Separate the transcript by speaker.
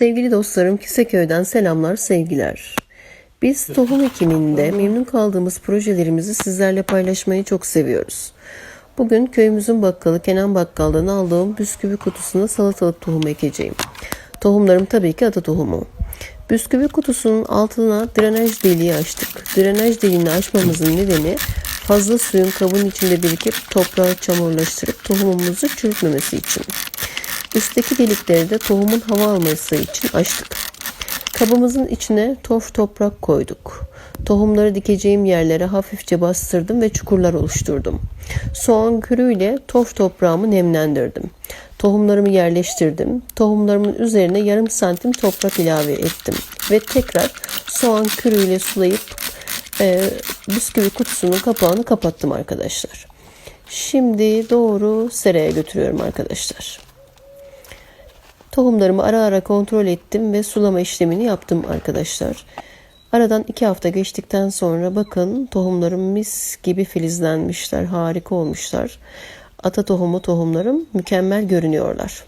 Speaker 1: Sevgili dostlarım Kiseköy'den selamlar sevgiler. Biz tohum ekiminde memnun kaldığımız projelerimizi sizlerle paylaşmayı çok seviyoruz. Bugün köyümüzün bakkalı Kenan Bakkal'dan aldığım bisküvi kutusuna salatalık tohumu ekeceğim. Tohumlarım tabii ki ata tohumu. Bisküvi kutusunun altına drenaj deliği açtık. Drenaj deliğini açmamızın nedeni fazla suyun kabın içinde birikip toprağı çamurlaştırıp tohumumuzu çürütmemesi için. Üstteki delikleri de tohumun hava alması için açtık. Kabımızın içine torf toprak koyduk. Tohumları dikeceğim yerlere hafifçe bastırdım ve çukurlar oluşturdum. Soğan kürüyle torf toprağımı nemlendirdim. Tohumlarımı yerleştirdim. Tohumlarımın üzerine yarım santim toprak ilave ettim. Ve tekrar soğan kürüyle sulayıp e, bisküvi kutusunun kapağını kapattım arkadaşlar. Şimdi doğru seraya götürüyorum arkadaşlar. Tohumlarımı ara ara kontrol ettim ve sulama işlemini yaptım arkadaşlar. Aradan iki hafta geçtikten sonra bakın tohumlarım mis gibi filizlenmişler, harika olmuşlar. Ata tohumu tohumlarım mükemmel görünüyorlar.